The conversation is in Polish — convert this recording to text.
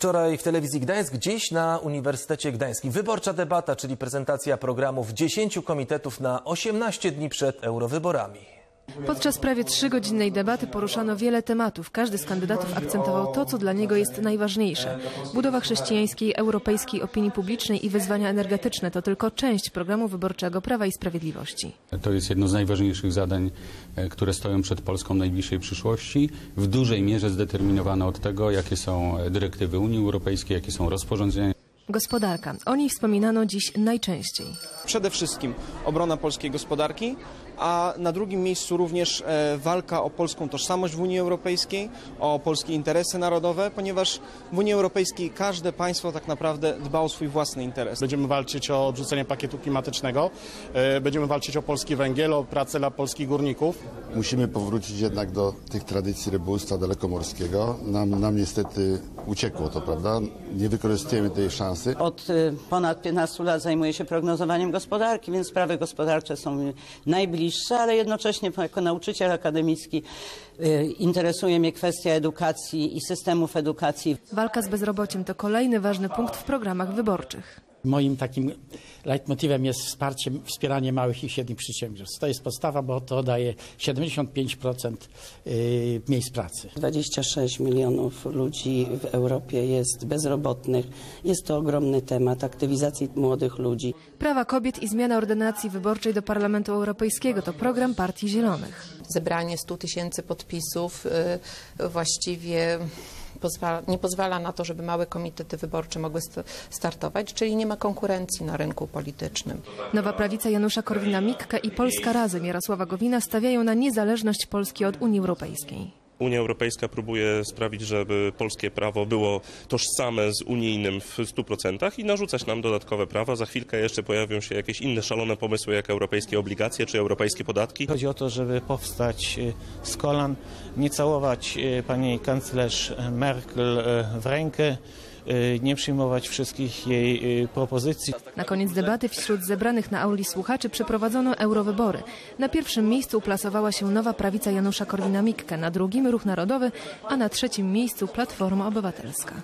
Wczoraj w telewizji Gdańsk, dziś na Uniwersytecie Gdańskim. Wyborcza debata, czyli prezentacja programów 10 komitetów na 18 dni przed eurowyborami. Podczas prawie trzygodzinnej debaty poruszano wiele tematów. Każdy z kandydatów akcentował to, co dla niego jest najważniejsze. Budowa chrześcijańskiej, europejskiej opinii publicznej i wyzwania energetyczne to tylko część programu wyborczego Prawa i Sprawiedliwości. To jest jedno z najważniejszych zadań, e, które stoją przed Polską w najbliższej przyszłości. W dużej mierze zdeterminowane od tego, jakie są e, dyrektywy Unii Europejskiej, jakie są rozporządzenia. Gospodarka. O niej wspominano dziś najczęściej. Przede wszystkim obrona polskiej gospodarki, a na drugim miejscu również e, walka o polską tożsamość w Unii Europejskiej, o polskie interesy narodowe, ponieważ w Unii Europejskiej każde państwo tak naprawdę dba o swój własny interes. Będziemy walczyć o odrzucenie pakietu klimatycznego, e, będziemy walczyć o polski węgiel, o pracę dla polskich górników. Musimy powrócić jednak do tych tradycji rybołówstwa dalekomorskiego. Nam, nam niestety uciekło to, prawda? Nie wykorzystujemy tej szansy. Od y, ponad 15 lat zajmuję się prognozowaniem gospodarki, więc sprawy gospodarcze są mi najbliższe, ale jednocześnie jako nauczyciel akademicki y, interesuje mnie kwestia edukacji i systemów edukacji. Walka z bezrobociem to kolejny ważny punkt w programach wyborczych. Moim takim leitmotywem jest wsparcie, wspieranie małych i średnich przedsiębiorstw. To jest podstawa, bo to daje 75% y, miejsc pracy. 26 milionów ludzi w Europie jest bezrobotnych. Jest to ogromny temat aktywizacji młodych ludzi. Prawa kobiet i zmiana ordynacji wyborczej do Parlamentu Europejskiego to program Partii Zielonych. zebranie 100 tysięcy podpisów y, właściwie pozwala, nie pozwala na to, żeby małe komitety wyborcze mogły st- startować, czyli nie ma konkurencji na rynku politycznym. Nowa prawica Janusza Korwina-Mikke i Polska Razem Jarosława Gowina stawiają na niezależność Polski od Unii Europejskiej. Unia Europejska próbuje sprawić, żeby polskie prawo było tożsame z unijnym w 100% i narzucać nam dodatkowe prawa. Za chwilkę jeszcze pojawią się jakieś inne szalone pomysły, jak europejskie obligacje czy europejskie podatki. Chodzi o to, żeby powstać y, z kolan, nie całować y, pani kanclerz Merkel y, w rękę, nie przyjmować wszystkich jej y, propozycji. Na koniec debaty wśród zebranych na auli słuchaczy przeprowadzono eurowybory. Na pierwszym miejscu uplasowała się nowa prawica Janusza Korwina-Mikke, na drugim Ruch Narodowy, a na trzecim miejscu Platforma Obywatelska.